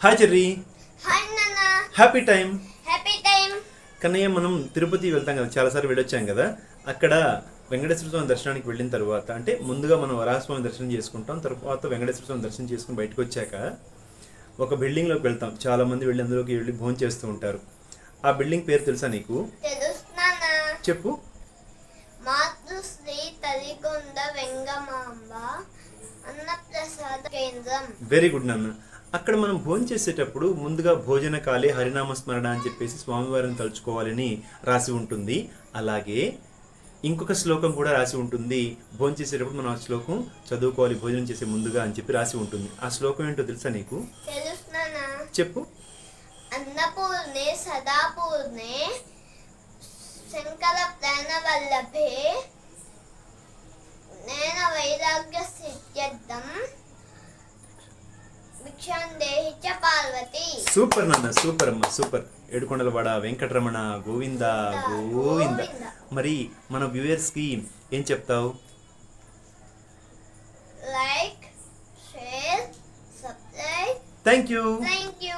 Hi Cherry hi నాన్న happy time happy time Kannayya మనం తిరుపతి వెళ్తాం కదా చాలాసార్లు వెళ్ళొచ్చాం కదా అక్కడ వెంకటేశ్వర స్వామి దర్శనానికి వెళ్ళిన తర్వాత అంటే ముందుగా మనం వరాహస్వామి దర్శనం చేసుకుంటాం తర్వాత వెంకటేశ్వర స్వామి దర్శనం చేసుకుని బయటకు వచ్చాక ఒక బిల్డింగ్లోకి వెళ్తాం. చాలా మంది వెళ్ళి అందులోకి వెళ్ళి భోజనం చేస్తూ ఉంటారు. ఆ బిల్డింగ్ పేరు తెలుసా నీకు? చెప్పు. వెరీ గుడ్ నాన్న అక్కడ మనం భోజనం చేసేటప్పుడు ముందుగా భోజన కాలే హరినామ స్మరణ అని చెప్పేసి స్వామివారిని తలుచుకోవాలని రాసి ఉంటుంది. అలాగే ఇంకొక శ్లోకం కూడా రాసి ఉంటుంది. భోజనం చేసేటప్పుడు మనం ఆ శ్లోకం చదువుకోవాలి భోజనం చేసే ముందుగా అని చెప్పి రాసి ఉంటుంది. ఆ శ్లోకం ఏంటో తెలుసా నీకు? చెప్పు. అన్నపూర్ణే సదాపూర్ణే శంకర ప్రాణవల్లభే సూపర్ నాన్న సూపర్ అమ్మ సూపర్. ఏడుకొండలవాడ వెంకటరమణ గోవింద గోవింద. మరి మన వ్యూయర్స్కి ఏం చెప్తావు? Like share subscribe. Thank you thank you